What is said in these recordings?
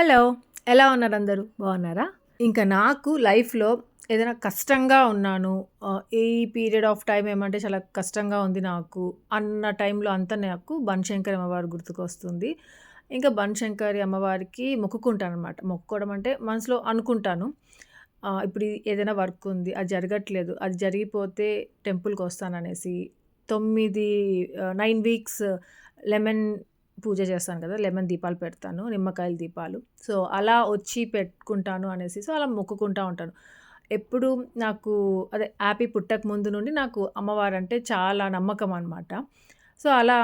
Hello! ఎలా ఉన్నారు అందరూ? బాగున్నారా? ఇంకా నాకు లైఫ్‌లో ఏదైనా కష్టంగా ఉన్నాను. ఈ పీరియడ్ ఆఫ్ టైం ఏమంటే చాలా కష్టంగా ఉంది నాకు అన్న టైంలో అంతా నాకు బనశంకరి అమ్మవారు గుర్తుకొస్తుంది. ఇంకా బనశంకరి అమ్మవారికి మొక్కుకుంటాను అనమాట మొక్కుకోవడం అంటే మనసులో అనుకుంటాను. ఇప్పుడు ఏదైనా వర్క్ ఉంది. అది జరగట్లేదు. అది జరిగిపోతే టెంపుల్కి వస్తాననేసి తొమ్మిది నైన్ వీక్స్ లెమన్ పూజ చేస్తాను కదా! లెమన్ దీపాలు పెడతాను. నిమ్మకాయల దీపాలు. సో, అలా వచ్చి పెట్టుకుంటాను అనేసి సో, అలా మొక్కుకుంటా ఉంటాను. ఎప్పుడు నాకు అదే హ్యాపీ పుట్టక ముందు నుండి నాకు అమ్మవారు అంటే చాలా నమ్మకం అనమాట. సో, అలా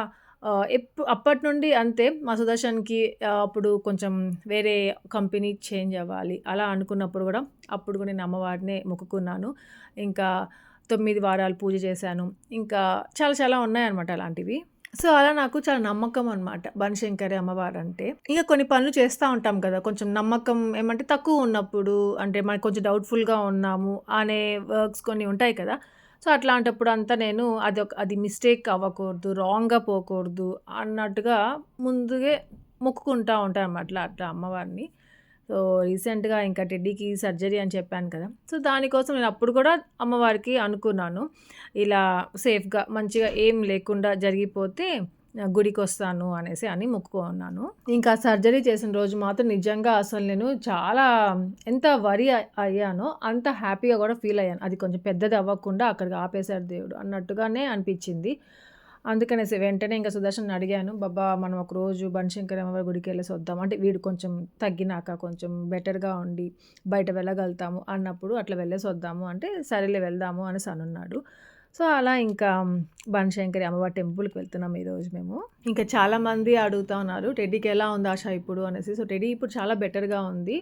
ఎప్పు అప్పటి నుండి అంతే మా సుదర్శన్‌కి అప్పుడు కొంచెం వేరే కంపెనీ చేంజ్ అవ్వాలి. అలా అనుకున్నప్పుడు కూడా అప్పుడు కూడా నేను అమ్మవారినే మొక్కుకున్నాను. ఇంకా తొమ్మిది వారాలు పూజ చేశాను. ఇంకా చాలా చాలా ఉన్నాయన్నమాట అలాంటివి. సో, అలా నాకు చాలా నమ్మకం అనమాట బనశంకరి అమ్మవారు అంటే ఇక కొన్ని పనులు చేస్తూ ఉంటాం కదా! కొంచెం నమ్మకం ఏమంటే తక్కువ ఉన్నప్పుడు అంటే మనకు కొంచెం డౌట్‌ఫుల్‌గా ఉన్నాము అనే వర్క్స్ కొన్ని ఉంటాయి కదా! సో, అట్లాంటప్పుడు అంతా నేను అది ఒక అది మిస్టేక్ అవ్వకూడదు, రాంగ్‌గా పోకూడదు అన్నట్టుగా ముందుగే మొక్కుకుంటా ఉంటాను అన్నమాట అట్లా అమ్మవారిని. సో, రీసెంట్‌గా ఇంకా టెడ్డీకి సర్జరీ అని చెప్పాను కదా! సో, దానికోసం నేను అప్పుడు కూడా అమ్మవారికి అనుకున్నాను. ఇలా సేఫ్‌గా మంచిగా ఏం లేకుండా జరిగిపోతే గుడికి గుడికొస్తాను అనేసి అని మొక్కుకున్నాను. ఇంకా సర్జరీ చేసిన రోజు మాత్రం నిజంగా అసలు నేను చాలా ఎంత వరి అయ్యానో అంత హ్యాపీగా కూడా ఫీల్ అయ్యాను. అది కొంచెం పెద్దది అవ్వకుండా అక్కడికి ఆపేశారు దేవుడు అన్నట్టుగానే అనిపించింది. అందుకనేసి వెంటనే ఇంక సుదర్శన్ అడిగాను. బాబా మనం ఒకరోజు బనశంకర్ అమ్మవారి గుడికెళ్ళేసి వద్దాం. అంటే వీడు కొంచెం తగ్గినాక కొంచెం బెటర్‌గా ఉండి బయట వెళ్ళగలుగుతాము అన్నప్పుడు అట్లా వెళ్ళేసి వద్దాము అంటే, సరేలే వెళ్దాము అనేసి అనున్నాడు. సో, అలా ఇంకా బనశంకరి అమ్మవారి టెంపుల్‌కి వెళ్తున్నాం ఈరోజు మేము. ఇంకా చాలామంది అడుగుతా ఉన్నారు. టెడ్డీకి ఎలా ఉంది ఆశ ఇప్పుడు అనేసి. సో, టెడ్డీ ఇప్పుడు చాలా బెటర్‌గా ఉంది.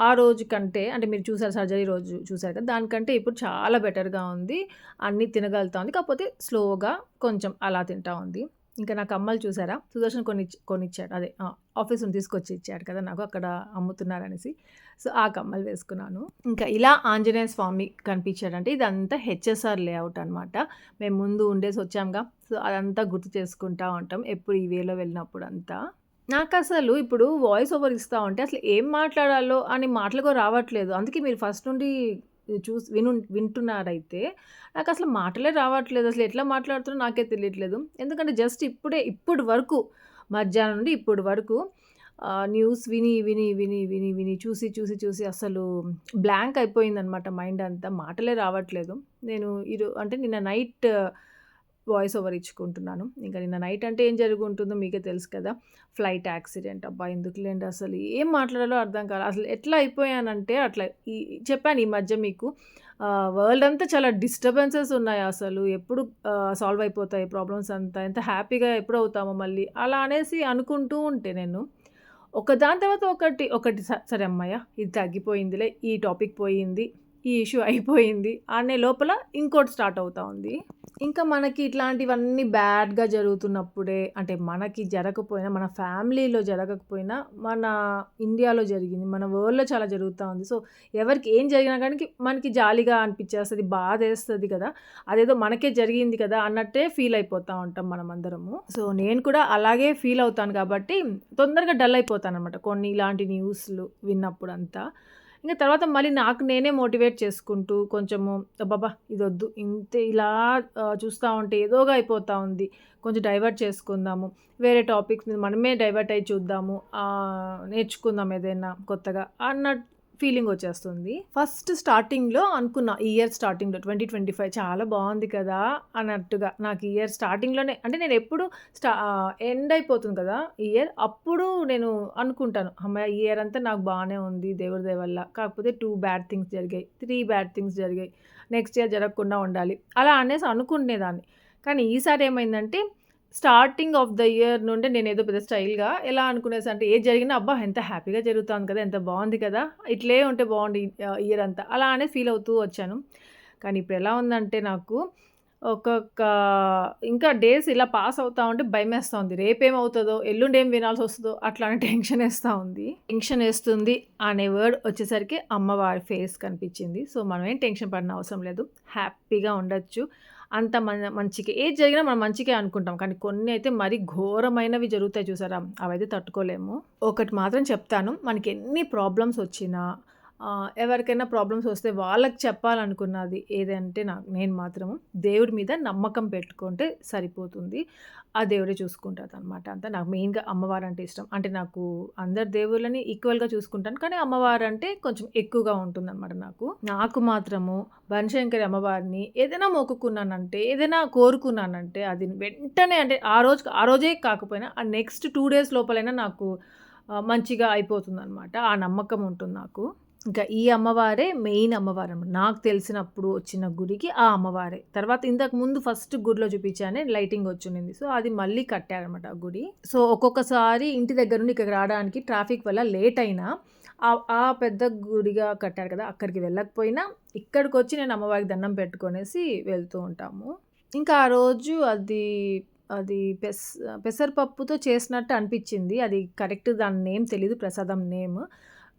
ఆ రోజు కంటే అంటే మీరు చూసారు సర్జరీ రోజు చూసారు కదా! దానికంటే ఇప్పుడు చాలా బెటర్‌గా ఉంది. అన్నీ తినగలుగుతా ఉంది. కాకపోతే స్లోగా కొంచెం అలా తింటా ఉంది. ఇంకా నా కమ్మలు చూసారా? సుదర్శన్ కొనిచ్ కొనిచ్చాడు. అదే ఆఫీస్ నుంచి తీసుకొచ్చి ఇచ్చాడు కదా! నాకు అక్కడ అమ్ముతున్నారనేసి. సో, ఆ కమ్మలు వేసుకున్నాను. ఇంకా ఇలా ఆంజనేయ స్వామి కనిపించాడంటే ఇదంతా హెచ్ఎస్ఆర్ లేఅవుట్ అనమాట. మేము ముందు ఉండేసి వచ్చాంగా. సో, అదంతా గుర్తు చేసుకుంటా ఉంటాం. ఎప్పుడు ఈ వేలో వెళ్ళినప్పుడు అంతా నాకు అసలు ఇప్పుడు వాయిస్ ఓవర్ ఇస్తా ఉంటే అసలు ఏం మాట్లాడాలో అని మాటలు కూడా రావట్లేదు. అందుకే మీరు ఫస్ట్ నుండి చూసి విను వింటున్నారైతే అసలు మాటలే రావట్లేదు. అసలు ఎట్లా మాట్లాడుతున్నా నాకే తెలియట్లేదు. ఎందుకంటే జస్ట్ ఇప్పుడే ఇప్పటి వరకు మధ్యాహ్నం నుండి ఇప్పటి వరకు న్యూస్ విని, విని, విని, విని, విని చూసి, చూసి, చూసి అసలు బ్లాంక్ అయిపోయిందనమాట మైండ్ అంతా. మాటలే రావట్లేదు. నేను ఇరు అంటే నిన్న నైట్ వాయిస్ ఓవర్ ఇచ్చుకుంటున్నాను. ఇంకా నిన్న నైట్ అంటే ఏం జరుగుంటుందో మీకే తెలుసు కదా! ఫ్లైట్ యాక్సిడెంట్ అబ్బా! ఎందుకులేండి అసలు ఏం మాట్లాడాలో అర్థం కాదు అసలు ఎట్లా అయిపోయానంటే అట్లా ఈ చెప్పాను ఈ మధ్య మీకు వరల్డ్ అంతా చాలా డిస్టర్బెన్సెస్ ఉన్నాయి అసలు. ఎప్పుడు సాల్వ్ అయిపోతాయి ప్రాబ్లమ్స్ అంతా. ఎంత హ్యాపీగా ఎప్పుడు అవుతామో మళ్ళీ అలా అనేసి అనుకుంటూ ఉంటే నేను ఒకదాని తర్వాత ఒకటి, ఒకటి సరే హమ్మయ్య! ఇది తగ్గిపోయిందిలే. ఈ టాపిక్ పోయింది. ఈ ఇష్యూ అయిపోయింది అనే లోపల ఇంకోటి స్టార్ట్ అవుతా ఉంది. ఇంకా మనకి ఇట్లాంటివన్నీ బ్యాడ్‌గా జరుగుతున్నప్పుడే అంటే మనకి జరగకపోయినా, మన ఫ్యామిలీలో జరగకపోయినా, మన ఇండియాలో జరిగింది. మన వరల్డ్‌లో చాలా జరుగుతూ ఉంది. సో, ఎవరికి ఏం జరిగినా కానీ మనకి జాలిగా అనిపించేస్తుంది బాధ వేస్తుంది కదా! అదేదో మనకే జరిగింది కదా! అన్నట్టే ఫీల్ అయిపోతూ ఉంటాం మనమందరము. సో, నేను కూడా అలాగే ఫీల్ అవుతాను కాబట్టి తొందరగా డల్ అయిపోతాననమాట. కొన్ని ఇలాంటి న్యూస్‌లు విన్నప్పుడంతా. ఇంకా తర్వాత మళ్ళీ నాకు నేనే మోటివేట్ చేసుకుంటూ కొంచెము బబ్బా ఇది వద్దు ఇంత ఇలా చూస్తూ చూస్తా ఉంటే ఏదోగా అయిపోతూ ఉంది. కొంచెం డైవర్ట్ చేసుకుందాము. వేరే టాపిక్స్ మీద మనమే డైవర్ట్ అయి చూద్దాము. నేర్చుకుందాం ఏదైనా కొత్తగా అన్న ఫీలింగ్ వచ్చేస్తుంది. ఫస్ట్ స్టార్టింగ్‌లో అనుకున్నా. ఇయర్ స్టార్టింగ్‌లో 2025 చాలా బాగుంది కదా! అన్నట్టుగా. నాకు ఇయర్ స్టార్టింగ్‌లోనే అంటే నేను ఎప్పుడు స్టా ఎండ్ అయిపోతుంది కదా! ఈ ఇయర్. అప్పుడు నేను అనుకుంటాను. అమ్మాయి ఇయర్ అంతా నాకు బాగానే ఉంది దేవుడి దేవల్ల కాకపోతే టూ బ్యాడ్ థింగ్స్ జరిగాయి. త్రీ బ్యాడ్ థింగ్స్ జరిగాయి. నెక్స్ట్ ఇయర్ జరగకుండా ఉండాలి. అలా అనేసి అనుకునేదాన్ని. కానీ ఈసారి ఏమైందంటే స్టార్టింగ్ ఆఫ్ ద ఇయర్ నుండి నేను ఏదో పెద్ద స్టైల్‌గా ఎలా అనుకునేసి అంటే ఏది జరిగినా అబ్బా! ఎంత హ్యాపీగా జరుగుతుంది కదా! ఎంత బాగుంది కదా! ఇట్లే ఉంటే బాగుంది ఇయర్ అంతా. అలా అనే ఫీల్ అవుతూ వచ్చాను. కానీ ఇప్పుడు ఎలా ఉందంటే నాకు ఒక్కొక్క ఇంకా డేస్ ఇలా పాస్ అవుతా ఉంటే భయం వేస్తూ ఉంది. రేపేమవుతుందో ఎల్లుండి ఏం వినాల్సి అట్లా అని టెన్షన్ వేస్తూ ఉంది. టెన్షన్ వేస్తుంది అనే వర్డ్ వచ్చేసరికి అమ్మవారి ఫేస్ కనిపించింది. సో, మనం ఏం టెన్షన్ పడిన అవసరం లేదు. హ్యాపీగా ఉండొచ్చు. అంత మన మంచికి ఏది జరిగినా మనం మంచికే అనుకుంటాం. కానీ కొన్ని అయితే మరీ ఘోరమైనవి జరుగుతాయి చూసారా? అవైతే తట్టుకోలేము. ఒకటి మాత్రం చెప్తాను. మనకి ఎన్ని ప్రాబ్లమ్స్ వచ్చినా ఎవరికైనా ప్రాబ్లమ్స్ వస్తే వాళ్ళకి చెప్పాలనుకున్నది ఏదంటే నాకు నేను మాత్రము దేవుడి మీద నమ్మకం పెట్టుకుంటే సరిపోతుంది. ఆ దేవుడే చూసుకుంటుంది అనమాట అంతా నాకు మెయిన్‌గా అమ్మవారు అంటే ఇష్టం. అంటే నాకు అందరి దేవుళ్ళని ఈక్వల్‌గా చూసుకుంటాను. కానీ అమ్మవారంటే కొంచెం ఎక్కువగా ఉంటుందనమాట నాకు. నాకు మాత్రము బనశంకరి అమ్మవారిని ఏదైనా మొక్కుకున్నానంటే, ఏదైనా కోరుకున్నానంటే అది వెంటనే అంటే ఆ రోజు ఆ రోజే కాకపోయినా ఆ నెక్స్ట్ టూ డేస్ లోపలైనా నాకు మంచిగా అయిపోతుంది అనమాట ఆ నమ్మకం ఉంటుంది నాకు. ఇంకా ఈ అమ్మవారే మెయిన్ అమ్మవారనమాట. నాకు తెలిసినప్పుడు వచ్చిన గుడికి ఆ అమ్మవారే. తర్వాత ఇంతకు ముందు ఫస్ట్ గుడిలో చూపించానే లైటింగ్ వచ్చింది సో, అది మళ్ళీ కట్టారనమాట ఆ గుడి. సో, ఒక్కొక్కసారి ఇంటి దగ్గర నుండి ఇక్కడికి రావడానికి ట్రాఫిక్ వల్ల లేట్ అయినా ఆ పెద్ద గుడిగా కట్టారు కదా! అక్కడికి వెళ్ళకపోయినా ఇక్కడికి వచ్చి నేను అమ్మవారికి దండం పెట్టుకొనేసి వెళ్తూ ఉంటాము. ఇంకా ఆ రోజు అది అది పెస్ పెసరపప్పుతో చేసినట్టు అనిపించింది అది కరెక్ట్ దాని నేమ్ తెలియదు ప్రసాదం నేమ్.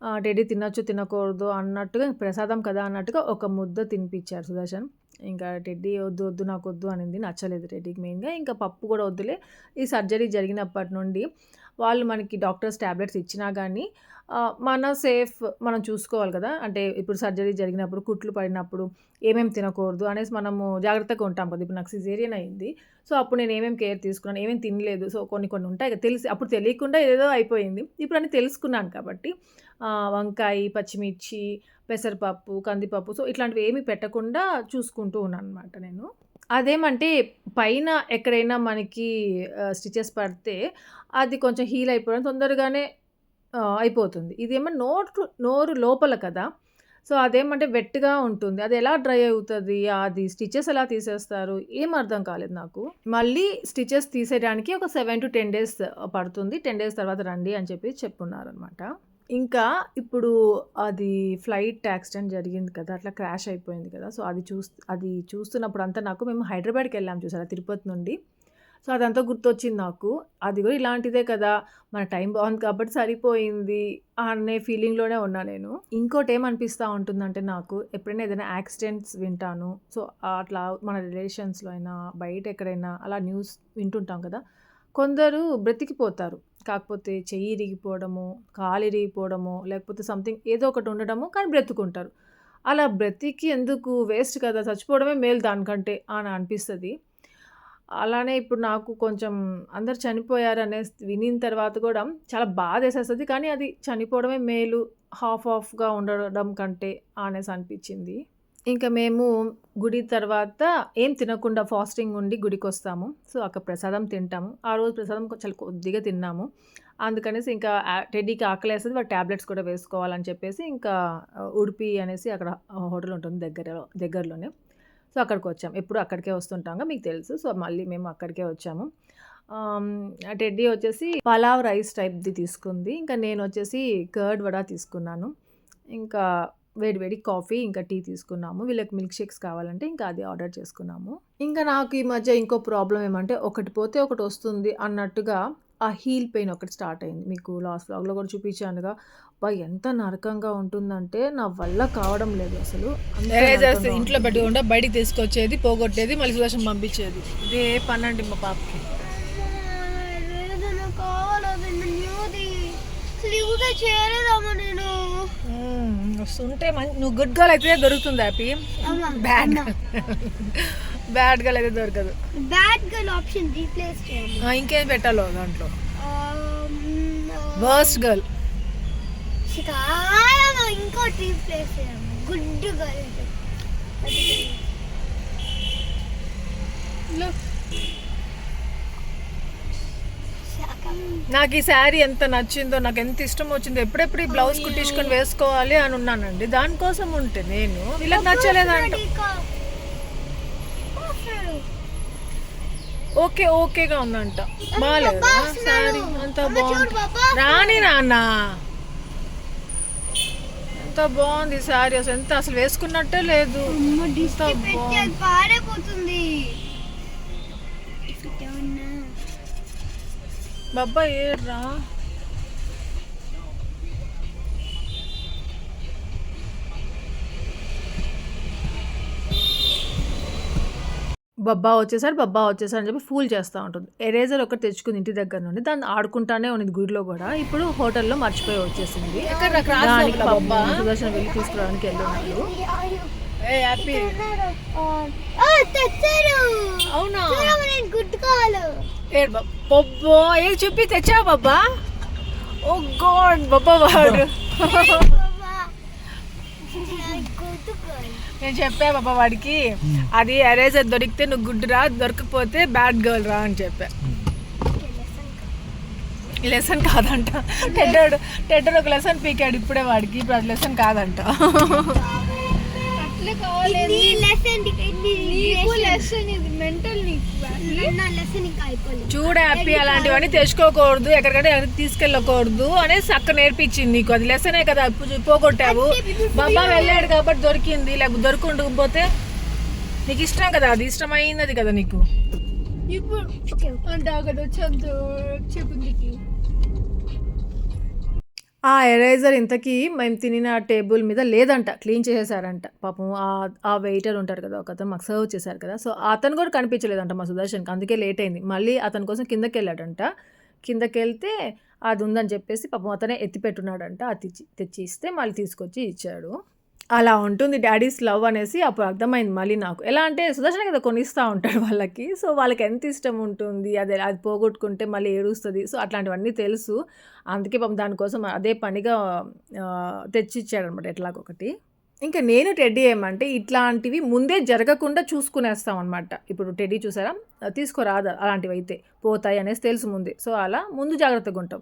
ఆహ్, తినొచ్చు, తినకూడదు అన్నట్టుగా ప్రసాదం కదా! అన్నట్టుగా ఒక ముద్ద తినిపించారు సుదర్శన్. ఇంకా టెడ్డీ వద్దు, వద్దు నాకు వద్దు అనింది. నచ్చలేదు టెడ్డీకి మెయిన్‌గా. ఇంకా పప్పు కూడా వద్దులే. ఈ సర్జరీ జరిగినప్పటి నుండి వాళ్ళు మనకి డాక్టర్స్ టాబ్లెట్స్ ఇచ్చినా కానీ మన సేఫ్ మనం చూసుకోవాలి కదా! అంటే ఇప్పుడు సర్జరీ జరిగినప్పుడు, కుట్లు పడినప్పుడు ఏమేమి తినకూడదు అనేసి మనము జాగ్రత్తగా ఉంటాం కదా! ఇప్పుడు నాకు సిజేరియన్ అయింది. సో, అప్పుడు నేను ఏమేమి కేర్ తీసుకున్నాను, ఏమేమి తినలేదు. సో, కొన్ని కొన్ని ఉంటాయి తెలిసి అప్పుడు తెలియకుండా ఏదేదో అయిపోయింది. ఇప్పుడు అని తెలుసుకున్నాను కాబట్టి వంకాయి, పచ్చిమిర్చి, పెసరపప్పు, కందిపప్పు సో, ఇట్లాంటివి ఏమి పెట్టకుండా చూసుకుంటూ ఉన్నాను అనమాట నేను. అదేమంటే పైన ఎక్కడైనా మనకి స్టిచెస్ పడితే అది కొంచెం హీల్ అయిపోవడం తొందరగానే అయిపోతుంది. ఇదేమో నోటు నోరు లోపల కదా! సో, అదేమంటే వెట్‌గా ఉంటుంది. అది ఎలా డ్రై అవుతుంది అది స్టిచెస్ ఎలా తీసేస్తారు? ఏం అర్థం కాలేదు నాకు. మళ్ళీ స్టిచెస్ తీసేయడానికి ఒక 7-10 డేస్ పడుతుంది. 10 డేస్ తర్వాత రండి అని చెప్పి చెప్పున్నారనమాట. ఇంకా ఇప్పుడు అది ఫ్లైట్ యాక్సిడెంట్ జరిగింది కదా! అట్లా క్రాష్ అయిపోయింది కదా! సో, అది చూస్ అది చూస్తున్నప్పుడు అంతా నాకు మేము హైదరాబాద్‌కెళ్ళాం చూసారా తిరుపతి నుండి. సో, అదంతా గుర్తొచ్చింది నాకు. అది కూడా ఇలాంటిదే కదా! మన టైం బాగుంది కాబట్టి సరిపోయింది అనే ఫీలింగ్‌లోనే ఉన్నా నేను. ఇంకోటి ఏమనిపిస్తూ ఉంటుందంటే నాకు ఎప్పుడైనా ఏదైనా యాక్సిడెంట్స్ వింటాను. సో, అట్లా మన రిలేషన్స్‌లో అయినా, బయట ఎక్కడైనా అలా న్యూస్ వింటుంటాం కదా! కొందరు బ్రతికిపోతారు. కాకపోతే చెయ్యి ఇరిగిపోవడము కాలు ఇరిగిపోవడము లేకపోతే సంథింగ్ ఏదో ఒకటి ఉండడము కానీ బ్రతుకుంటారు. అలా బ్రతికి ఎందుకు వేస్ట్ కదా! చచ్చిపోవడమే మేలు దానికంటే అని అనిపిస్తుంది అలానే ఇప్పుడు నాకు కొంచెం అందరూ చనిపోయారనేసి వినిన తర్వాత కూడా చాలా బాధ వేసేస్తుంది కానీ అది చనిపోవడమే మేలు హాఫ్ హాఫ్‌గా ఉండడం కంటే అనేసి అనిపించింది ఇంకా మేము గుడి తర్వాత ఏం తినకుండా ఫాస్టింగ్ ఉండి గుడికి వస్తాము సో, అక్కడ ప్రసాదం తింటాము. ఆ రోజు ప్రసాదం చాలా కొద్దిగా తిన్నాము. అందుకనేసి ఇంకా ఆహ్, ఆకలి వేసేది వాడు టాబ్లెట్స్ కూడా వేసుకోవాలని చెప్పేసి ఇంకా ఉడిపి అనేసి అక్కడ హోటల్ ఉంటుంది దగ్గరలో దగ్గరలోనే. సో, అక్కడికి వచ్చాము ఎప్పుడు అక్కడికే వస్తుంటాంగా మీకు తెలుసు. సో, మళ్ళీ మేము అక్కడికే వచ్చాము. టెడ్డీ వచ్చేసి పలావ్ రైస్ టైప్‌ది తీసుకుంది. ఇంకా నేను వచ్చేసి కర్డ్ వడ తీసుకున్నాను. ఇంకా వేడి వేడి కాఫీ, ఇంకా టీ తీసుకున్నాము. వీళ్ళకి మిల్క్ షేక్స్ కావాలంటే ఇంకా అది ఆర్డర్ చేసుకున్నాము. ఇంకా నాకు ఈ మధ్య ఇంకో ప్రాబ్లమ్ ఏమంటే ఒకటి పోతే ఒకటొస్తుంది అన్నట్టుగా ఆ హీల్ పెయిన్ ఒకటి స్టార్ట్ అయింది. మీకు లాస్ట్ వ్లాగ్‌లో కూడా చూపించానుగా. అబ్బా! ఎంత నరకంగా ఉంటుందంటే నా వల్ల కావడం లేదు అసలు. ఇంట్లో. పెట్టకుండా బయటికి తీసుకొచ్చేది, పోగొట్టేది, మళ్ళీ సుదర్శన్ పంపించేది. ఇదే పనండి మా పాపకి. ఏదైనా వస్తుంటే మం- నువ్వు గుడ్ గర్ల్ అయితే దొరుకుతుంది హ్యాపీ బ్యాడ్. బ్యాడ్ గర్ల్ అయితే దొరకదు. బ్యాడ్ గర్ల్ ఆప్షన్ రీప్లేస్ చేయండి. ఆ, ఇంకేం పెట్టాలో దాంట్లో? వర్స్ట్ గర్ల్ శిఖారమ్మ ఇంకోటి రీప్లేస్ చేయండి. గుడ్ గర్ల్ నాకు ఈ శారీ ఎంత నచ్చిందో నాకు ఎంత ఇష్టం వచ్చిందో ఎప్పుడెప్పుడు ఈ బ్లౌజ్ కుట్టించుకొని వేసుకోవాలి అని ఉన్నానండి. దానికోసం ఉంటే నేను వీళ్ళకి నచ్చలేదంట. ఓకే ఓకేగా ఉందంట. బాగాలేదా. శారీ అంత బాగుంది. రాని నాన్న. ఎంత బాగుంది శారీ. అసలు ఎంత అసలు వేసుకున్నట్టే లేదు. పాడైపోతుంది బాబా ఏడ్రా? బబ్బా వచ్చేసారు బబ్బా వచ్చేసారు అని చెప్పి ఫూల్ చేస్తూ ఉంటుంది. ఎరేజర్ ఒకటి తెచ్చుకుంది ఇంటి దగ్గర నుండి దాన్ని ఆడుకుంటానే ఉన్నది గుడిలో కూడా. ఇప్పుడు హోటల్లో మర్చిపోయి వచ్చేసింది. దానికి? సుదర్శన్ వెళ్ళి తీసుకురావడానికి అవునా? బొబ్బో ఏ చెప్పి తెచ్చావు బాబా ఓ గాడ్ బాబా వాడు. నేను చెప్పా బాబా వాడికి అది ఎరేజర్ దొరికితే నువ్వు గుడ్ రా దొరకకపోతే బ్యాడ్ గర్ల్ రా అని చెప్పా. లెసన్ కాదంట. టెడ్డాడు టెడ్డర్ ఒక లెసన్ పీకాడు ఇప్పుడే వాడికి ఇప్పుడు అది లెసన్ కాదంట. అట్లే కావాలి నీ లెసన్ నీకు లెసన్ ఇది మెంటల్ నీకు నా లెసన్ ఇంకా అయిపోలేదు. చూడ హ్యాపీ అలాంటివన్నీ తెచ్చుకోకూడదు ఎక్కడికంటే ఎక్కడికి తీసుకెళ్ళకూడదు అనేసి అక్క నేర్పించింది నీకు. అది లెసనే కదా పోగొట్టావు. బాబా వెళ్ళాడు కాబట్టి దొరికింది లేకపోతే దొరకకపోతే నీకు ఇష్టం కదా అది ఇష్టమైనది కదా నీకు. ఇప్పుడు అంటే అక్కడ వచ్చేంత చెప్పింది ఆ ఎరేజర్ ఇంతకీ మేము తినిన టేబుల్ మీద లేదంట క్లీన్ చేసేసారంట. పాపం ఆ ఆ వెయిటర్ ఉంటారు కదా ఒక అతను మాకు సర్వ్ చేశారు కదా. సో అతను కూడా కనిపించలేదంట మా సుదర్శన్కి. అందుకే లేట్ అయింది. మళ్ళీ అతని కోసం కిందకి వెళ్ళాడంట కిందకి వెళ్తే అది ఉందని చెప్పేసి పాపం అతనే ఎత్తిపెట్టున్నాడంట. అది తెచ్చి తెచ్చి ఇస్తే మళ్ళీ తీసుకొచ్చి ఇచ్చాడు. అలా ఉంటుంది డాడీస్ లవ్ అనేసి అప్పుడు అర్థమైంది మళ్ళీ నాకు. ఎలా అంటే సుదర్శన కదా కొనిస్తూ ఉంటాడు వాళ్ళకి. సో వాళ్ళకి ఎంత ఇష్టం ఉంటుంది అది అది పోగొట్టుకుంటే మళ్ళీ ఏడుస్తుంది. సో అట్లాంటివన్నీ తెలుసు. అందుకే పాపం దానికోసం అదే పనిగా తెచ్చిచ్చాడనమాట తెచ్చిచ్చాడు అనమాట ఎట్లాగొకటి. ఇంకా నేను టెడ్డీ ఏమంటే ఇట్లాంటివి ముందే జరగకుండా చూసుకునేస్తాం అనమాట ఇప్పుడు టెడ్డీ చూసారా? తీసుకోరాదు అలాంటివి అయితే పోతాయి అనేసి తెలుసు ముందే. సో అలా ముందు జాగ్రత్తగా ఉంటాం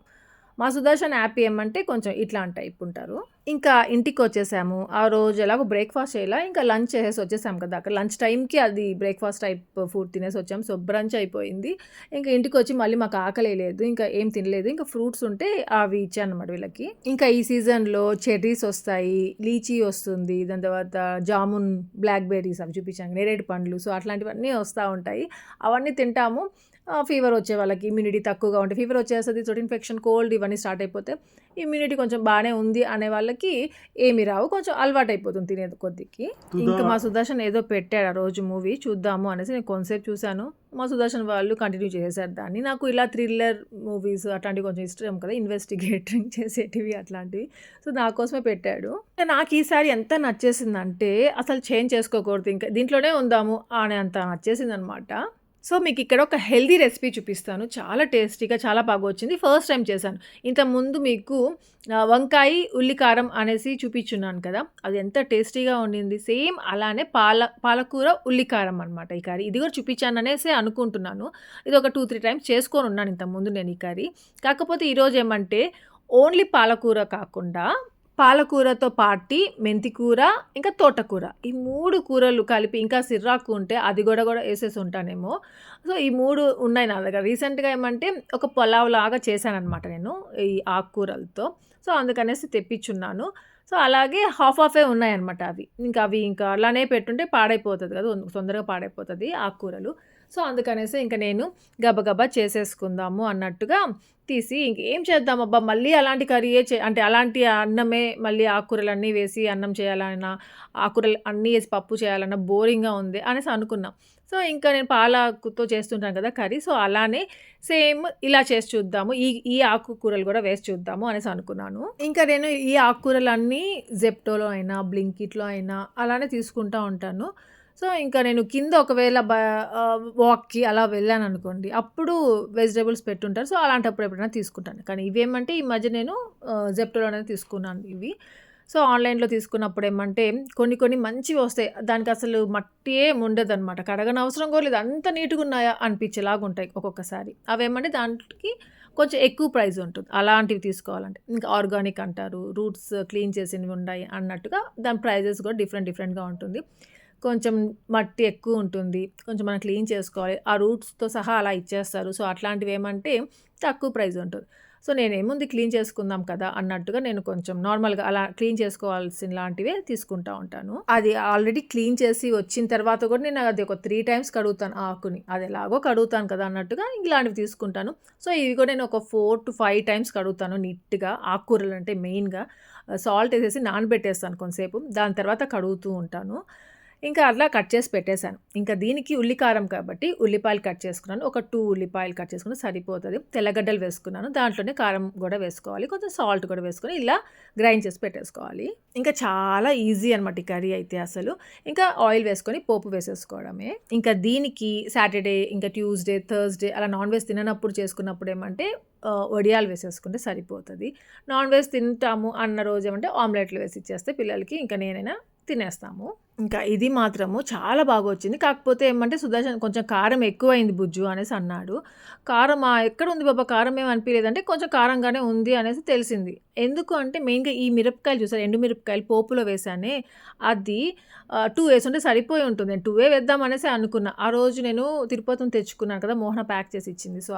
మా సుదర్శన్ యాప్ ఏమంటే కొంచెం ఇట్లాంటి టైప్ ఉంటారు ఇంకా ఇంటికి వచ్చేసాము. ఆ రోజు ఎలాగో బ్రేక్ఫాస్ట్ చేయాలా? ఇంకా లంచ్ చేసేసి వచ్చేసాం కదా. అక్కడ లంచ్ టైంకి అది బ్రేక్ఫాస్ట్ టైప్ ఫుడ్ తినేసి వచ్చాము సో బ్రంచ్ అయిపోయింది. ఇంకా ఇంటికి వచ్చి మళ్ళీ మాకు ఆకలి లేదు. ఇంకా ఏం తినలేదు. ఇంకా ఫ్రూట్స్ ఉంటే అవి ఇచ్చాను అనమాట వీళ్ళకి. ఇంకా ఈ సీజన్లో చెర్రీస్ వస్తాయి. లీచీ వస్తుంది. దాని తర్వాత జామున్ బ్లాక్ బెర్రీస్ అవి చూపించాను నేరేడు పండ్లు. సో అట్లాంటివన్నీ వస్తూ ఉంటాయి. అవన్నీ తింటాము. ఫీవర్ వచ్చే వాళ్ళకి ఇమ్యూనిటీ తక్కువగా ఉంటే ఫీవర్ వచ్చేస్తుంది చోటు ఇన్ఫెక్షన్ కోల్డ్ ఇవన్నీ స్టార్ట్ అయిపోతే ఇమ్యూనిటీ కొంచెం బాగానే ఉంది అనే వాళ్ళకి ఏమి రావు. కొంచెం అలవాటు అయిపోతుంది తినేది కొద్దికి. ఇంకా మా సుదర్శన్ ఏదో పెట్టాడు ఆ రోజు మూవీ చూద్దాము అనేసి నేను కొంతసేపు చూశాను. మా సుదర్శన్ వాళ్ళు కంటిన్యూ చేశారు దాన్ని. నాకు ఇలా థ్రిల్లర్ మూవీస్ అట్లాంటివి కొంచెం ఇష్టం కదా ఇన్వెస్టిగేటింగ్ చేసేటివి అట్లాంటివి. సో నా కోసమే పెట్టాడు. నాకు ఈసారి ఎంత నచ్చేసిందంటే అసలు చేంజ్ చేసుకోకూడదు ఇంకా దీంట్లోనే ఉందాము అనే అంత నచ్చేసింది అనమాట సో మీకు ఇక్కడ ఒక హెల్దీ రెసిపీ చూపిస్తాను. చాలా టేస్టీగా చాలా బాగా వచ్చింది ఫస్ట్ టైం చేశాను. ఇంతకుముందు మీకు వంకాయ ఉల్లికారం అనేసి చూపించున్నాను కదా. అది ఎంత టేస్టీగా ఉండింది. సేమ్ అలానే పాల పాలకూర ఉల్లికారం అనమాట ఈ కర్రీ. ఇది కూడా చూపించాను అనేసి అనుకుంటున్నాను. ఇది ఒక టూ త్రీ టైమ్స్ చేసుకొని ఉన్నాను ఇంతకుముందు నేను ఈ కర్రీ. కాకపోతే ఈరోజు ఏమంటే ఓన్లీ పాలకూర కాకుండా పాలకూరతో పాటి మెంతికూర ఇంకా తోటకూర. ఈ మూడు కూరలు కలిపి ఇంకా సిర్రాకు ఉంటే అది కూడా కూడా వేసేసి ఉంటానేమో. సో ఈ మూడు ఉన్నాయి నా దగ్గర. రీసెంట్గా ఏమంటే ఒక పొలావ్ లాగా చేశానమాట నేను ఈ ఆకుకూరలతో. సో అందుకనేసి తెప్పించున్నాను. సో అలాగే హాఫ్ హాఫే ఉన్నాయన్నమాట అవి. ఇంకా అవి ఇంకా అలానే పెట్టుంటే పాడైపోతుంది కదా తొందరగా పాడైపోతుంది ఆకుకూరలు. సో అందుకనేసి ఇంకా నేను గబగబా చేసేసుకుందాము అన్నట్టుగా తీసి ఇంకేం చేద్దాం అబ్బా మళ్ళీ అలాంటి కర్రీయే చే అంటే అలాంటి అన్నమే మళ్ళీ ఆకుకూరలు అన్నీ వేసి అన్నం చేయాలన్నా ఆకుకూరలు అన్నీ వేసి పప్పు చేయాలన్నా బోరింగ్గా ఉంది అనేసి అనుకున్నాం. సో ఇంకా నేను పాలకుతో చేస్తుంటాను కదా కర్రీ సో అలానే సేమ్ ఇలా చేసి చూద్దాము. ఈ ఈ ఆకుకూరలు కూడా వేసి చూద్దాము అనేసి అనుకున్నాను. ఇంకా నేను ఈ ఆకుకూరలన్నీ జెప్టోలో అయినా బ్లింకిట్లో అయినా అలానే తీసుకుంటూ ఉంటాను. సో ఇంకా నేను కింద ఒకవేళ బ వాక్కి అలా వెళ్ళాను అనుకోండి అప్పుడు వెజిటేబుల్స్ పెట్టుంటారు. సో అలాంటప్పుడు ఎప్పుడైనా తీసుకుంటాను. కానీ ఇవేమంటే ఈ మధ్య నేను జెప్టోలోనే తీసుకున్నాను ఇవి. సో ఆన్లైన్లో తీసుకున్నప్పుడు ఏమంటే కొన్ని కొన్ని మంచివి వస్తాయి. దానికి అసలు మట్టి ఏం ఉండదు అనమాట కడగని అవసరం కూడా లేదు. అంత నీట్గా ఉన్నాయా అనిపించేలాగా ఉంటాయి ఒక్కొక్కసారి. అవేమంటే దానికి కొంచెం ఎక్కువ ప్రైస్ ఉంటుంది. అలాంటివి తీసుకోవాలంటే. ఇంకా ఆర్గానిక్ అంటారు. రూట్స్ క్లీన్ చేసినవి ఉన్నాయి అన్నట్టుగా దాని ప్రైజెస్ కూడా డిఫరెంట్ డిఫరెంట్గా ఉంటుంది. కొంచెం మట్టి ఎక్కువ ఉంటుంది. కొంచెం మనం క్లీన్ చేసుకోవాలి. ఆ రూట్స్తో సహా అలా ఇచ్చేస్తారు. సో అట్లాంటివి ఏమంటే తక్కువ ప్రైస్ ఉంటుంది. సో నేను ఏముంది క్లీన్ చేసుకుందాం కదా అన్నట్టుగా నేను కొంచెం నార్మల్గా అలా క్లీన్ చేసుకోవాల్సిన లాంటివే తీసుకుంటా ఉంటాను. అది ఆల్రెడీ క్లీన్ చేసి వచ్చిన తర్వాత కూడా నేను అది ఒక త్రీ టైమ్స్ కడుగుతాను ఆకుని. అది ఎలాగో కడుగుతాను కదా అన్నట్టుగా ఇలాంటివి తీసుకుంటాను. సో ఇవి కూడా నేను ఒక ఫోర్ టు ఫైవ్ టైమ్స్ కడుగుతాను నీట్గా. ఆకుకూరలు అంటే మెయిన్గా. సాల్ట్ వేసేసి నానబెట్టేస్తాను కొంతసేపు. దాని తర్వాత కడుగుతూ ఉంటాను. ఇంకా అలా కట్ చేసి పెట్టేశాను. ఇంకా దీనికి ఉల్లికారం కాబట్టి ఉల్లిపాయలు కట్ చేసుకున్నాను. ఒక టూ ఉల్లిపాయలు కట్ చేసుకుని సరిపోతుంది. తెల్లగడ్డలు వేసుకున్నాను. దాంట్లోనే కారం కూడా వేసుకోవాలి. కొంచెం సాల్ట్ కూడా వేసుకొని ఇలా గ్రైండ్ చేసి పెట్టేసుకోవాలి. ఇంకా చాలా ఈజీ అనమాట ఈ కర్రీ అయితే అసలు. ఇంకా ఆయిల్ వేసుకొని పోపు వేసేసుకోవడమే. ఇంకా దీనికి సాటర్డే ఇంకా ట్యూస్డే థర్స్డే అలా నాన్ వెజ్ తిననప్పుడు చేసుకున్నప్పుడు ఏమంటే వడియాలు వేసేసుకుంటే సరిపోతుంది. నాన్ వెజ్ తింటాము అన్న రోజు ఏమంటే ఆమ్లెట్లు వేసి ఇచ్చేస్తే పిల్లలకి ఇంకా నేనైనా తినేస్తాము. ఇంకా ఇది మాత్రము చాలా బాగా వచ్చింది. కాకపోతే ఏమంటే సుదర్శన్ కొంచెం కారం ఎక్కువైంది బుజ్జు అనేసి అన్నాడు. కారం ఎక్కడ ఉంది బాబా? కారం ఏమి అనిపించలేదంటే కొంచెం కారంగానే ఉంది అనేసి తెలిసింది. ఎందుకు అంటే మెయిన్గా ఈ మిరపకాయలు చూసారు? ఎండు మిరపకాయలు పోపులో వేసానే అది టూ వేసుంటే సరిపోయి ఉంటుంది. నేను టూవే వేద్దాం అనేసి అనుకున్నా. ఆ రోజు నేను తిరుపతిని తెచ్చుకున్నాను కదా మోహన ప్యాక్ చేసి ఇచ్చింది. సో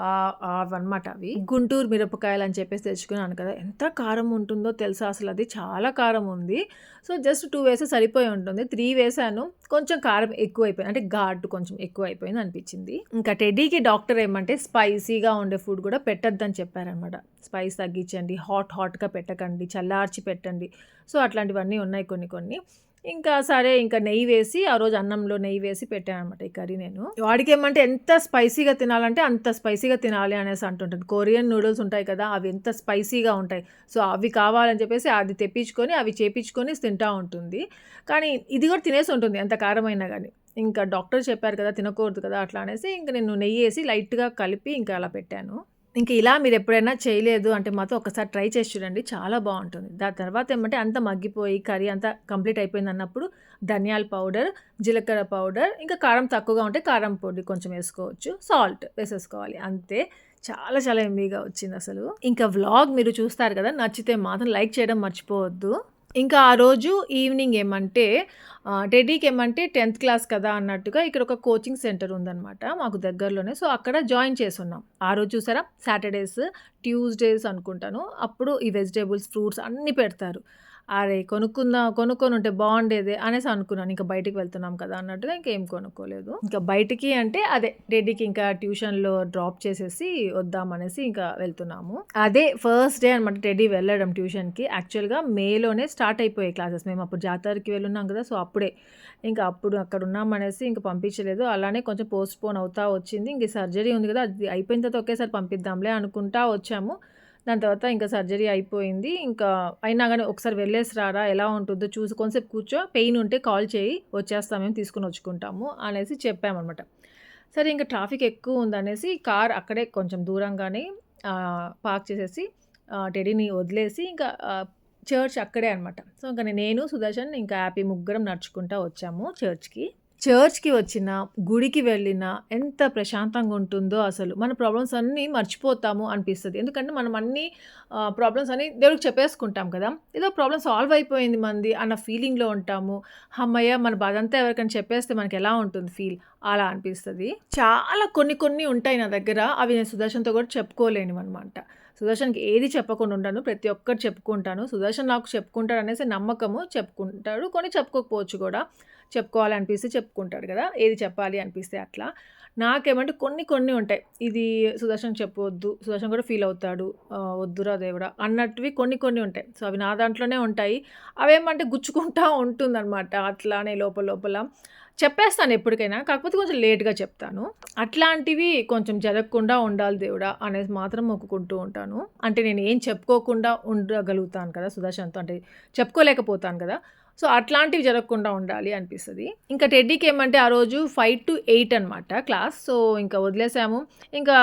అవన్నమాట అవి. గుంటూరు మిరపకాయలు అని చెప్పేసి తెచ్చుకున్నాను కదా ఎంత కారం ఉంటుందో తెలుసా? అసలు అది చాలా కారం ఉంది. సో జస్ట్ టూ వేస్తే సరిపోయి ఉంటుంది. త్రీ వేసాను కొంచెం కారం ఎక్కువ అయిపోయింది అంటే ఘాటు కొంచెం ఎక్కువ అయిపోయింది అనిపించింది. ఇంకా టెడ్డీకి డాక్టర్ ఏమంటే స్పైసీగా ఉండే ఫుడ్ కూడా పెట్టద్దని చెప్పారనమాట స్పైస్ తగ్గించండి హాట్ హాట్గా పెట్టకండి చల్లార్చి పెట్టండి. సో అట్లాంటివన్నీ ఉన్నాయి కొన్ని కొన్ని. ఇంకా సరే ఇంకా నెయ్యి వేసి ఆ రోజు అన్నంలో నెయ్యి వేసి పెట్టాను అనమాట ఈ కర్రీ నేను. వాడికి ఏమంటే ఎంత స్పైసీగా తినాలంటే అంత స్పైసీగా తినాలి అనేసి అంటుంటాను. కొరియన్ నూడిల్స్ ఉంటాయి కదా అవి ఎంత స్పైసీగా ఉంటాయి. సో అవి కావాలని చెప్పేసి అది తెప్పించుకొని అవి చేపించుకొని తింటా ఉంటుంది. కానీ ఇది కూడా తినేసి ఉంటుంది ఎంత కారమైనా కానీ ఇంకా డాక్టర్ చెప్పారు కదా తినకూడదు కదా అట్లా అనేసి ఇంకా నేను నెయ్యి వేసి లైట్గా కలిపి ఇంకా అలా పెట్టాను. ఇంకా ఇలా మీరు ఎప్పుడైనా చేయలేదు అంటే మాత్రం ఒకసారి ట్రై చేసి చూడండి. చాలా బాగుంటుంది. దాని తర్వాత ఏమంటే అంత మగ్గిపోయి కర్రీ అంతా కంప్లీట్ అయిపోయింది అన్నప్పుడు ధనియాల పౌడర్ జీలకర్ర పౌడర్ ఇంకా కారం తక్కువగా ఉంటే కారం పొడి కొంచెం వేసుకోవచ్చు. సాల్ట్ వేసేసుకోవాలి. అంతే. చాలా చాలా ఎంబీగా వచ్చింది అసలు. ఇంకా వ్లాగ్ మీరు చూస్తారు కదా నచ్చితే మాత్రం లైక్ చేయడం మర్చిపోవద్దు. ఇంకా ఆ రోజు ఈవినింగ్ ఏమంటే టెడీకి టెడ్డీకి ఏమంటే టెన్త్ క్లాస్ కదా అన్నట్టుగా ఇక్కడ ఒక కోచింగ్ సెంటర్ ఉందన్నమాట మాకు దగ్గరలోనే. సో అక్కడ జాయిన్ చేసున్నాం. ఆ రోజు చూసారా? సాటర్డేస్ ట్యూస్డేస్ అనుకుంటాను. అప్పుడు ఈ వెజిటేబుల్స్ ఫ్రూట్స్ అన్నీ పెడతారు. అరే కొనుక్కుందాం కొనుక్కొని ఉంటే బాగుండేది అనేసి అనుకున్నాను. ఇంకా బయటికి వెళ్తున్నాం కదా అన్నట్టుగా ఇంకేం కొనుక్కోలేదు. ఇంకా బయటికి అంటే అదే రెడ్డికి ఇంకా ట్యూషన్లో డ్రాప్ చేసేసి వద్దామనేసి ఇంకా వెళ్తున్నాము. అదే ఫస్ట్ డే అనమాట టెడ్డీ వెళ్ళడం ట్యూషన్కి. యాక్చువల్గా మేలోనే స్టార్ట్ అయిపోయాయి క్లాసెస్. మేము అప్పుడు జాతరకి వెళ్ళున్నాం కదా సో అప్పుడే. ఇంకా అప్పుడు అక్కడ ఉన్నామనేసి ఇంకా పంపించలేదు. అలానే కొంచెం పోస్ట్ పోన్ అవుతా వచ్చింది. ఇంక సర్జరీ ఉంది కదా అది అయిపోయిన తర్వాత ఒకేసారి పంపిద్దాంలే అనుకుంటా వచ్చాము. దాని తర్వాత ఇంకా సర్జరీ అయిపోయింది. ఇంకా అయినా కానీ ఒకసారి వెళ్ళేసి రారా ఎలా ఉంటుందో చూసి కొంచెంసేపు కూర్చో పెయిన్ ఉంటే కాల్ చేయి వచ్చేస్తాం మేము తీసుకుని వచ్చుకుంటాము అనేసి చెప్పామన్నమాట. సరే ఇంకా ట్రాఫిక్ ఎక్కువ ఉందనేసి కార్ అక్కడే కొంచెం దూరంగానే పార్క్ చేసేసి టెడీని వదిలేసి ఇంకా చర్చ్ అక్కడే అనమాట సో ఇంకా నేను సుదర్శన్ ఇంకా హ్యాపీ ముగ్గురం నడుచుకుంటా వచ్చాము చర్చ్కి. చర్చ్కి వచ్చిన గుడికి వెళ్ళినా ఎంత ప్రశాంతంగా ఉంటుందో అసలు. మన ప్రాబ్లమ్స్ అన్నీ మర్చిపోతాము అనిపిస్తుంది. ఎందుకంటే మనం అన్ని ప్రాబ్లమ్స్ అన్ని దేవుడికి చెప్పేసుకుంటాం కదా. ఏదో ప్రాబ్లమ్ సాల్వ్ అయిపోయింది మంది అన్న ఫీలింగ్లో ఉంటాము. అమ్మయ్య మన బాధ అంతా ఎవరికైనా చెప్పేస్తే మనకి ఎలా ఉంటుంది ఫీల్? అలా అనిపిస్తుంది. చాలా కొన్ని కొన్ని ఉంటాయి నా దగ్గర. అవి నేను సుదర్శన్తో కూడా చెప్పుకోలేను అనమాట సుదర్శన్కి ఏది చెప్పకుండా ఉంటాను ప్రతి ఒక్కటి చెప్పుకుంటాను. సుదర్శన్ నాకు చెప్పుకుంటాడు అనేసి నమ్మకము చెప్పుకుంటాడు. కొన్ని చెప్పుకోకపోవచ్చు కూడా. చెప్పుకోవాలనిపిస్తే చెప్పుకుంటాడు కదా ఏది చెప్పాలి అనిపిస్తే అట్లా. నాకేమంటే కొన్ని కొన్ని ఉంటాయి. ఇది సుదర్శన్ చెప్పవద్దు సుదర్శన్ కూడా ఫీల్ అవుతాడు. వద్దురా దేవుడా అన్నట్టువి కొన్ని కొన్ని ఉంటాయి. సో అవి నా దాంట్లోనే ఉంటాయి. అవేమంటే గుచ్చుకుంటా ఉంటుందన్నమాట అట్లానే లోపల లోపల. చెప్పేస్తాను ఎప్పటికైనా కాకపోతే కొంచెం లేట్గా చెప్తాను. అట్లాంటివి కొంచెం జరగకుండా ఉండాలి దేవుడా అనేది మాత్రం మొక్కుకుంటూ ఉంటాను. అంటే నేను ఏం చెప్పుకోకుండా ఉండగలుగుతాను కదా సుదర్శన్తో అంటే చెప్పుకోలేకపోతాను కదా. సో అట్లాంటివి జరగకుండా ఉండాలి అనిపిస్తుంది. ఇంకా టెడ్డీకి ఏమంటే ఆ రోజు ఫైవ్ టు ఎయిట్ అనమాట క్లాస్. సో ఇంకా వదిలేసాము. ఇంకా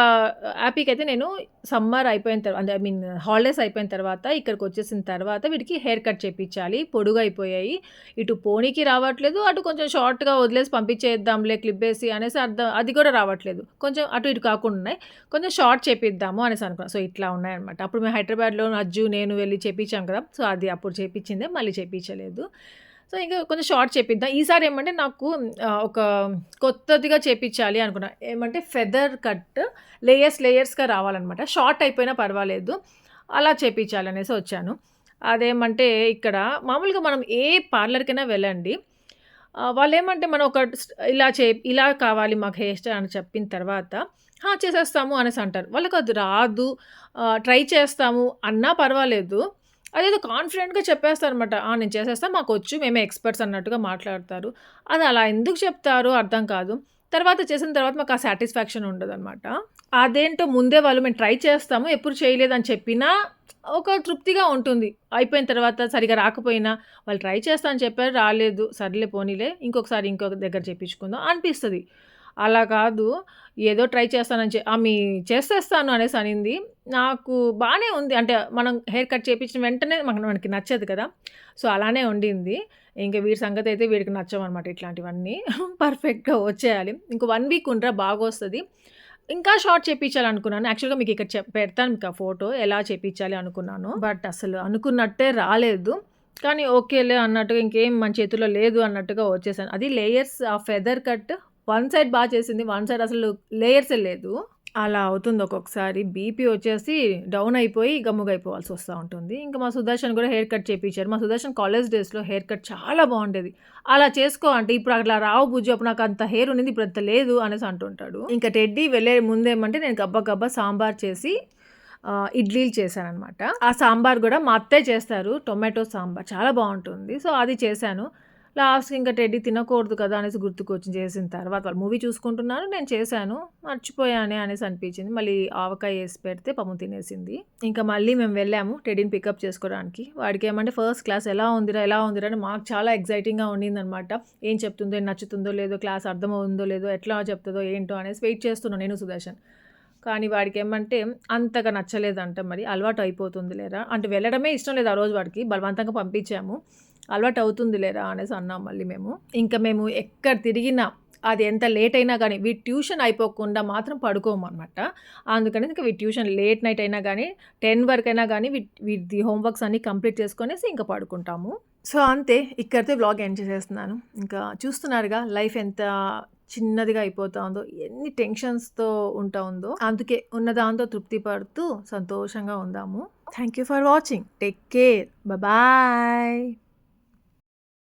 హ్యాపీకి అయితే నేను సమ్మర్ అయిపోయిన తర్వాత ఐ మీన్ హాలిడేస్ అయిపోయిన తర్వాత ఇక్కడికి వచ్చేసిన తర్వాత వీటికి హెయిర్ కట్ చేయించాలి పొడుగు అయిపోయాయి. ఇటు పోనీకి రావట్లేదు. అటు కొంచెం షార్ట్గా వదిలేసి పంపించేద్దాంలే క్లిప్ వేసి అనేసి అర్థం అది కూడా రావట్లేదు. కొంచెం అటు ఇటు కాకుండా ఉన్నాయి. కొంచెం షార్ట్ చేపిద్దాము అనేసి అనుకున్నాను సో ఇట్లా ఉన్నాయన్నమాట. అప్పుడు మేము హైదరాబాద్లో అజ్జు నేను వెళ్ళి చేపించాం కదా. సో అది అప్పుడు చేపించిందే మళ్ళీ చేపించలేదు సో ఇంకా కొంచెం షార్ట్ చేపిద్దాం. ఈసారి ఏమంటే నాకు ఒక కొత్తదిగా చేపించాలి అనుకున్నా. ఏమంటే ఫెదర్ కట్ లేయర్స్ లేయర్స్గా రావాలన్నమాట. షార్ట్ అయిపోయినా పర్వాలేదు. అలా చేపించాలి అనేసి వచ్చాను. అదేమంటే ఇక్కడ మామూలుగా మనం ఏ పార్లర్కైనా వెళ్ళండి. వాళ్ళు ఏమంటే మనం ఒక ఇలా చే ఇలా కావాలి మాకు హెయిర్ స్టైల్ అని చెప్పిన తర్వాత చేసేస్తాము అనేసి అంటారు. వాళ్ళకి అది రాదు. ట్రై చేస్తాము అన్నా పర్వాలేదు. అదేదో కాన్ఫిడెంట్‌గా చెప్పేస్తారనమాట. ఆ! నేను చేసేస్తా వచ్చు మేమే ఎక్స్‌పర్ట్స్ అన్నట్టుగా మాట్లాడతారు. అది అలా ఎందుకు చెప్తారో అర్థం కాదు. తర్వాత చేసిన తర్వాత మాకు ఆ సాటిస్ఫాక్షన్ ఉండదనమాట. అదేంటో ముందే వాళ్ళు మేము ట్రై చేస్తాము. ఎప్పుడు చేయలేదని చెప్పినా ఒక తృప్తిగా ఉంటుంది. అయిపోయిన తర్వాత సరిగా రాకపోయినా వాళ్ళు ట్రై చేస్తా అని చెప్పారు రాలేదు. సర్లే పోనీలే ఇంకొకసారి ఇంకొక దగ్గర చెప్పించుకుందాం అనిపిస్తుంది అలా కాదు ఏదో ట్రై చేస్తానని చె ఆమె చేసేస్తాను అనేసి అనింది. నాకు బాగానే ఉంది. అంటే మనం హెయిర్ కట్ చేయించిన వెంటనే మనకు మనకి నచ్చదు కదా! సో, అలానే ఉండింది. ఇంకా వీడి సంగతి అయితే వీడికి నచ్చవనమాట ఇట్లాంటివన్నీ. పర్ఫెక్ట్‌గా వచ్చేయాలి. ఇంక వన్ వీక్ ఉండరా బాగా వస్తుంది ఇంకా షార్ట్ చేయించాలనుకున్నాను యాక్చువల్‌గా మీకు ఇక్కడ పెడతాను మీకు ఆ ఫోటో ఎలా చేయించాలి అనుకున్నాను. బట్ అసలు అనుకున్నట్టే రాలేదు. కానీ ఓకేలే అన్నట్టుగా ఇంకేం మన చేతిలో లేదు అన్నట్టుగా వచ్చేసాను. అది లేయర్స్ ఆ ఫెదర్ కట్ వన్ సైడ్ బాగా చేసింది. వన్ సైడ్ అసలు లేయర్సే లేదు. అలా అవుతుంది ఒక్కొక్కసారి. బీపీ వచ్చేసి డౌన్ అయిపోయి గమ్ముగైపోవాల్సి వస్తూ ఉంటుంది. ఇంకా మా సుదర్శన్ కూడా హెయిర్ కట్ చేయించారు మా సుదర్శన్ కాలేజ్ డేస్‌లో హెయిర్ కట్ చాలా బాగుండేది. అలా చేసుకో అంటే ఇప్పుడు అట్లా రావు బుజ్జి అప్పుడు నాకు అంత హెయిర్ ఉండింది ఇప్పుడు అంత లేదు అనేసి అంటుంటాడు. ఇంకా టెడ్డీ వెళ్ళే ముందేమంటే నేను గబ్బా గబ్బా సాంబార్ చేసి ఇడ్లీలు చేశాననమాట. ఆ సాంబార్ కూడా మా అత్తే చేస్తారు. టొమాటో సాంబార్ చాలా బాగుంటుంది సో, అది చేశాను. లాస్ట్‌కి ఇంకా టెడ్డీ తినకూడదు కదా! అనేసి గుర్తుకొచ్చి చేసిన తర్వాత వాళ్ళు మూవీ చూసుకుంటున్నారు. నేను చేశాను. మర్చిపోయానే అనేసి అనిపించింది. మళ్ళీ ఆవకాయ వేసి పెడితే పము తినేసింది. ఇంకా మళ్ళీ మేము వెళ్ళాము టెడ్డీని పికప్ చేసుకోవడానికి. వాడికేమంటే ఫస్ట్ క్లాస్ ఎలా ఉందిరా? ఎలా ఉందిరా? అని మాకు చాలా ఎక్సైటింగ్‌గా ఉండిందనమాట. ఏం చెప్తుందో, ఏం నచ్చుతుందో లేదో, క్లాస్ అర్థమవుతుందో లేదో, ఎట్లా చెప్తుందో ఏంటో అనేసి వెయిట్ చేస్తున్నాను నేను సుదర్శన్. కానీ వాడికి ఏమంటే అంతగా నచ్చలేదంట మరి. అలవాటు అయిపోతుంది లేరా అంటే వెళ్ళడమే ఇష్టం లేదు ఆ రోజు వాడికి. బలవంతంగా పంపించాము. అలవాటు అవుతుంది లేరా అనేసి అన్నాం మళ్ళీ మేము. ఇంకా మేము ఎక్కడ తిరిగినా అది ఎంత లేట్ అయినా కానీ వీడి ట్యూషన్ అయిపోకుండా మాత్రం పడుకోమనమాట. అందుకని ఇంకా వీడి ట్యూషన్ లేట్ నైట్ అయినా కానీ టెన్ వరకు అయినా కానీ వీటి వీటి హోంవర్క్స్ అన్నీ కంప్లీట్ చేసుకొనేసి ఇంకా పడుకుంటాము. సో, అంతే ఇక్కడితో వ్లాగ్ ఎండ్ చేసేస్తున్నాను. ఇంకా చూస్తున్నారుగా లైఫ్ ఎంత చిన్నదిగా అయిపోతా ఉందో, ఎన్ని టెన్షన్స్‌తో ఉంటా ఉందో. అందుకే ఉన్నదాంతో తృప్తి పడుతూ సంతోషంగా ఉందాము. Thank you for watching. Take care. Bye.